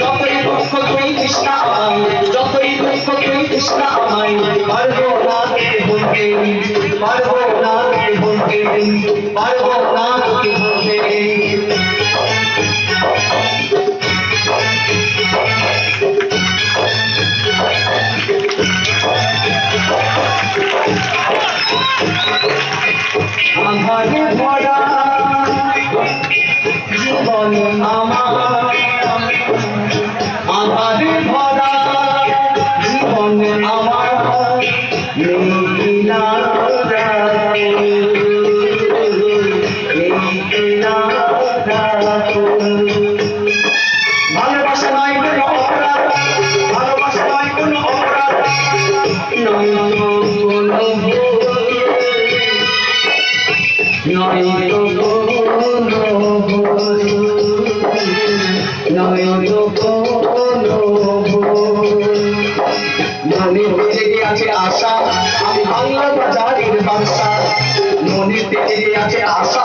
যতই দুঃখ তুই কৃষ্ণা আমায় যতই দুঃখ তুই কৃষ্ণা আমায় পারব না তোকে বলতে পারব না তোকে বলতে পারব না তোকে বলতে আধারে ভরা জীবন আমার নয়তো নয়তো ভুল। জেগে আছে আশা আমি বাংলা বাজারের বাদশা মনেতে জেগে আছে আশা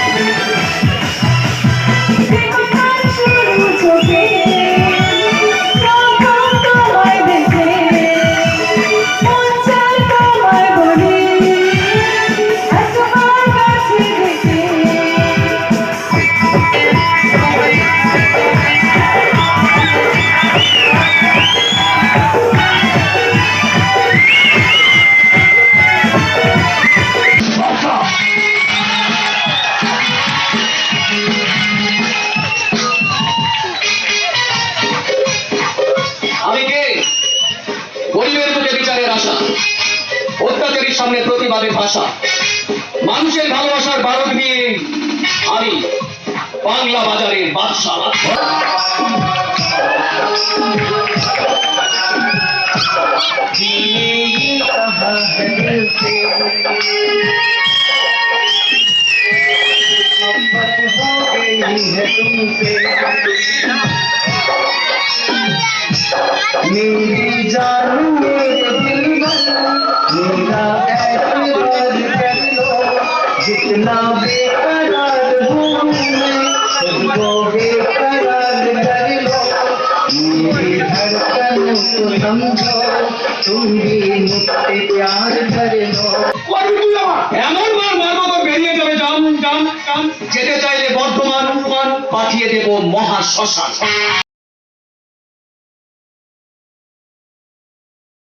বিচারের আশা অত্যাচারীর সামনে প্রতিবাদের ভাষা। মানুষের ভালোবাসার বারণ দিয়ে আমি বাংলা বাজারের বাদশাহ मेरी এমন মার মারবো তো বেরিয়ে যাবে জাম জাম যেতে চাইলে বর্ধমান পাঠিয়ে দেবো মহা শ্মশান